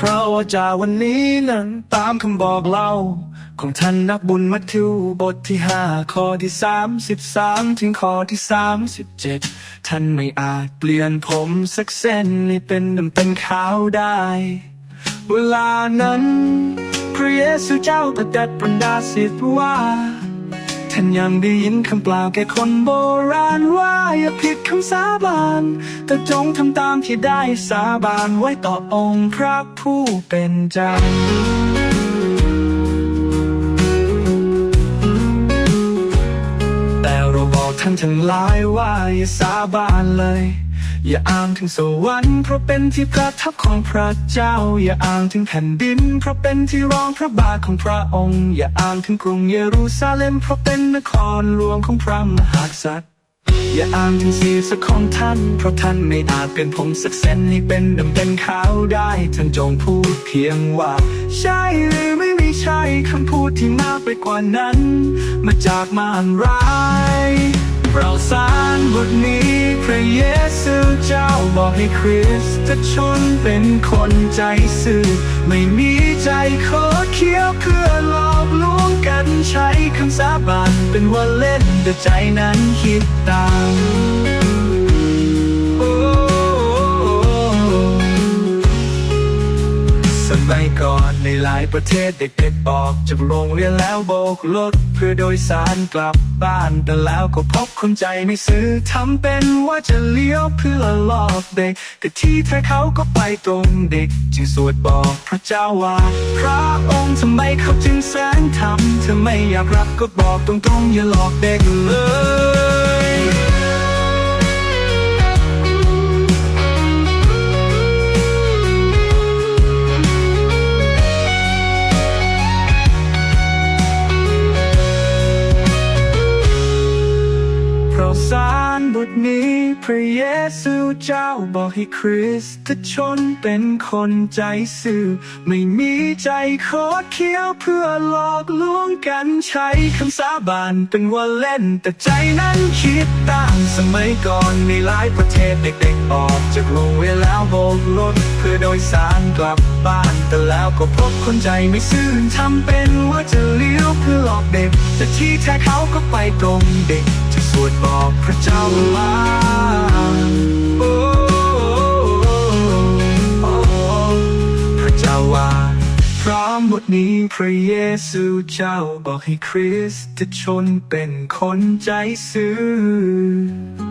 พราะว่าจากวันนี้นั้นตามคำบอกเล่า ของท่านนักบุญมัทธิวบทที่ห้าข้อที่สามสิบสามถึงข้อที่สามสิบเจ็ดท่านไม่อาจเปลี่ยนผมสักเส้นให้เป็นดำเป็นขาวได้ เวลานั้น พระเยซูเจ้าตรัสดัดบรรดาศิษย์ว่า ท่านยังได้ยินคำเปล่าแก่คนโบราณว่าอย่าผิดคำสาบาน แต่จงทำตามที่ได้สาบานไว้ต่อองค์พระผู้เป็นเจ้าแต่เราบอกท่านทั้งหลายว่าอย่าสาบานเลย อย่าอ้างถึงสวรรค์เพราะเป็นที่ประทับของพระเจ้า อย่าอ้างถึงแผ่นดิน เพราะเป็นที่รองพระบาทของพระองค์ อย่าอ้างถึงกรุงเยรูซาเล็ม เพราะเป็นนครหลวงของพระมหากษัตริย์ อย่าอ้างถึงศีรษะของท่าน เพราะท่านไม่อาจเป็นผมสักเส้นให้เป็นดำเป็นขาวได้ท่านจงพูดเพียงว่า ใช่หรือไม่ไม่ใช่คำพูดที่มากไปกว่านั้น มาจากมารร้าย เราสารบทนี้พระเยซูเจ้าบอกให้คริสตชนเป็นคนใจซื่อ ไม่มีใจโคดเคี้ยวเพื่อหลอกลวงกันใช้คำสาบานเป็นว่าเล่นแต่ใจนั้นคิดตาม สมัยก่อนในหลายประเทศเด็กๆออกจากโรงเรียนแล้วโบกรถเพื่อโดยสารกลับบ้านแต่แล้วก็พบคนใจไม่ซื้อทำเป็นว่าจะเลี้ยวเพื่อหลอกเด็กแต่ที่แท้เขาก็ไปตรงเด็ก จึงสวดบอกพระเจ้าว่า พระองค์ทำไมเขาจึงแสนทำเธอไม่อยากรับก็บอกตรงๆอย่าหลอกเด็กเลย นี้พระเยซูเจ้าบอกให้คริสตชนเป็นคนใจซื่อ ไม่มีใจโคดเคี้ยวเพื่อหลอกลวงกันใช้คำสาบานเป็นว่าเล่น แต่ใจนั้นคิดต่างสมัยก่อนในหลายประเทศเด็กๆออกจากโรงเรียนแล้วโบกรถเพื่อโดยสารกลับบ้าน แต่แล้วก็พบคนใจไม่ซื่อทำเป็นว่าจะเลี้ยวเพื่อหลอกเด็ก แต่ที่แท้เขาก็ไปตรงเด็ก วดบอกพระเจ้าว่าโอ้พระเจ้าว่าพร้อมบทนี้พระเยซูเจ้าบอกให้คริสตชนเป็นคนใจซื่อ